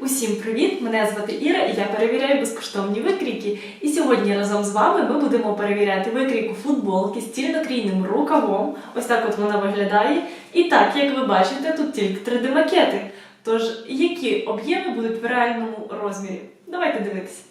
Усім привіт! Мене звати Іра і я перевіряю безкоштовні викрійки. І сьогодні разом з вами ми будемо перевіряти викрійку футболки з цільнокрійним рукавом. Ось так от вона виглядає. І так, як ви бачите, тут тільки 3D-макети. Тож, які об'єми будуть в реальному розмірі? Давайте дивитися.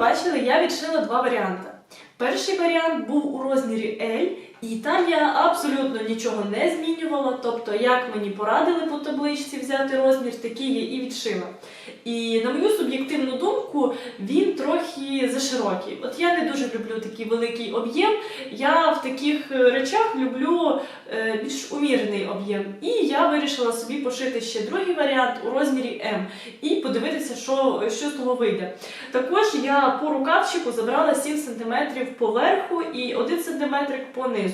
Бачили, я відшила два варіанти. Перший варіант був у розмірі L, і там я абсолютно нічого не змінювала. Тобто, як мені порадили по табличці взяти розмір, такий я і відшила. І на мою суб'єктивну думку, він трохи заширокий. От я не дуже люблю такий великий об'єм. Я в таких е, речах люблю е, більш умірений об'єм. І я вирішила собі пошити ще другий варіант у розмірі М і подивитися, що, що з того вийде. Також я по рукавчику забрала 7 см поверху і 1 см понизу.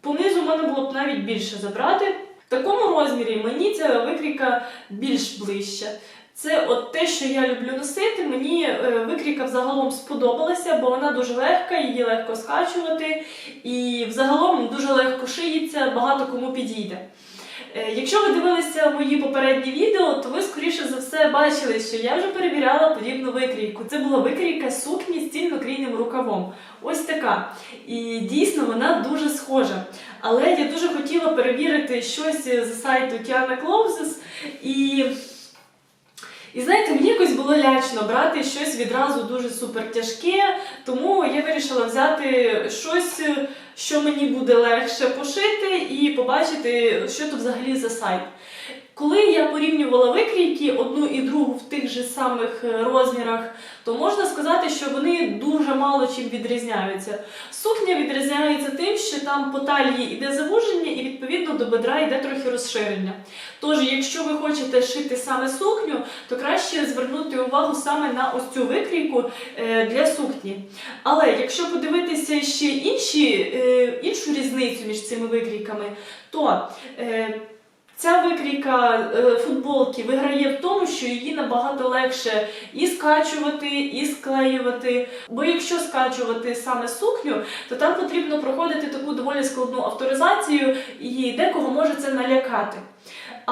Понизу можна було б навіть більше забрати. В такому розмірі мені ця викрійка більш ближча. Це от те, що я люблю носити. Мені е, викрійка взагалом сподобалася, бо вона дуже легка, її легко скачувати, і взагалом дуже легко шиється, багато кому підійде. Е, Якщо ви дивилися мої попередні відео, то ви скоріше за все бачили, що я вже перевіряла подібну викрійку. Це була викрійка сукні з цільнокрійним рукавом. Ось така. І дійсно вона дуже схожа. Але я дуже хотіла перевірити щось з сайту Tiana Clothes і. І знаєте, мені якось було лячно брати щось відразу дуже супер тяжке, тому я вирішила взяти щось, що мені буде легше пошити, і побачити, що тут взагалі за сайт. Коли я порівнювала викрійки одну і другу в тих же самих е, розмірах, то можна сказати, що вони дуже мало чим відрізняються. Сукня відрізняється тим, що там по талії йде завуження, і відповідно до бедра йде трохи розширення. Тож, якщо ви хочете шити саме сукню, то краще звернути увагу саме на ось цю викрійку е, для сукні. Але якщо подивитися ще інші, е, іншу різницю між цими викрійками, то Ця викрійка е, футболки виграє в тому, що її набагато легше і скачувати, і склеювати. Бо якщо скачувати саме сукню, то там потрібно проходити таку доволі складну авторизацію, і декого може це налякати.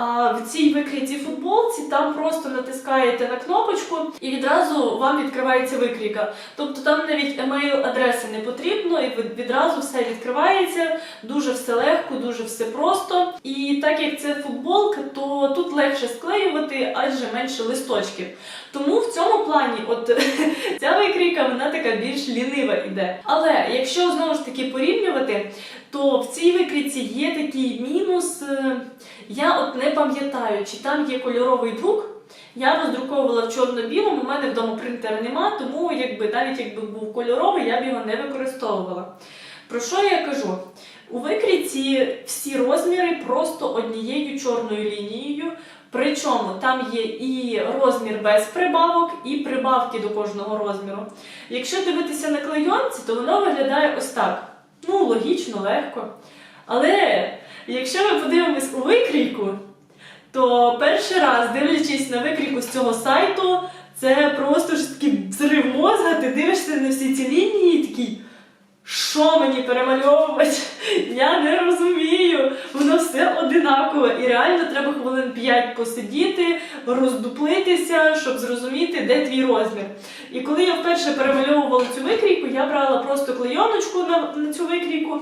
А в цій викрійці футболці там просто натискаєте на кнопочку і відразу вам відкривається викрійка. Тобто там навіть емейл-адреси не потрібно, і відразу все відкривається, дуже все легко, дуже все просто. І так як це футболка, то тут легше склеювати, адже менше листочків. Тому в цьому плані, от ця викрійка, вона така більш лінива іде. Але якщо знову ж таки порівнювати, то в цій викрійці є такий мінус. Я от не пам'ятаю, чи там є кольоровий друк. Я роздруковувала в чорно-білому, у мене вдома принтера нема, тому якби навіть якби був кольоровий, я б його не використовувала. Про що я кажу? У викрійці всі розміри просто однією чорною лінією. Причому там є і розмір без прибавок, і прибавки до кожного розміру. Якщо дивитися на клейонці, то воно виглядає ось так. Ну, логічно, легко. Але якщо ми подивимось у викрійку, то перший раз, дивлячись на викрійку з цього сайту, це просто ж такий взрив мозга, ти дивишся на всі ці лінії і такий. Що мені перемальовувати? Я не розумію. Воно все одинакове. І реально треба хвилин 5 посидіти, роздуплитися, щоб зрозуміти, де твій розмір. І коли я вперше перемальовувала цю викрійку, я брала просто клейоночку на, на цю викрійку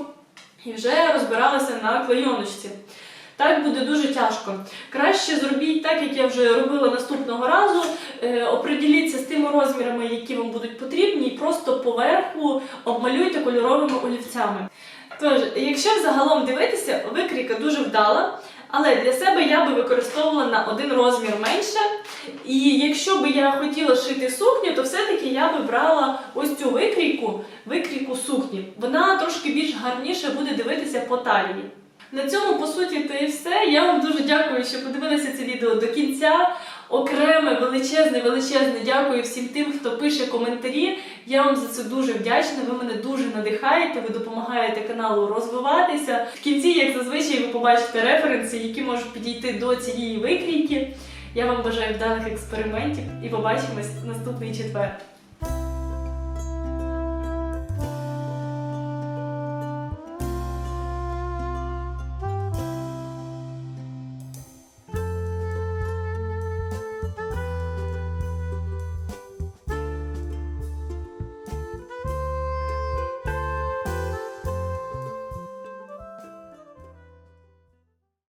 і вже розбиралася на клейоночці. Так буде дуже тяжко. Краще зробіть так, як я вже робила наступного разу. Е, оприділіться з тими розмірами, які вам будуть потрібні, і просто поверху обмалюйте кольоровими олівцями. Тож, якщо взагалом дивитися, викрійка дуже вдала, але для себе я би використовувала на один розмір менше. І якщо би я хотіла шити сукню, то все-таки я би брала ось цю викрійку, викрійку сукні. Вона трошки більш гарніше буде дивитися по талії. На цьому, по суті, то і все. Я вам дуже дякую, що подивилися це відео до кінця. Окреме, величезне, величезне дякую всім тим, хто пише коментарі. Я вам за це дуже вдячна. Ви мене дуже надихаєте, ви допомагаєте каналу розвиватися. В кінці, як зазвичай, ви побачите референси, які можуть підійти до цієї викрійки. Я вам бажаю вдалих експериментів і побачимось наступний четвер.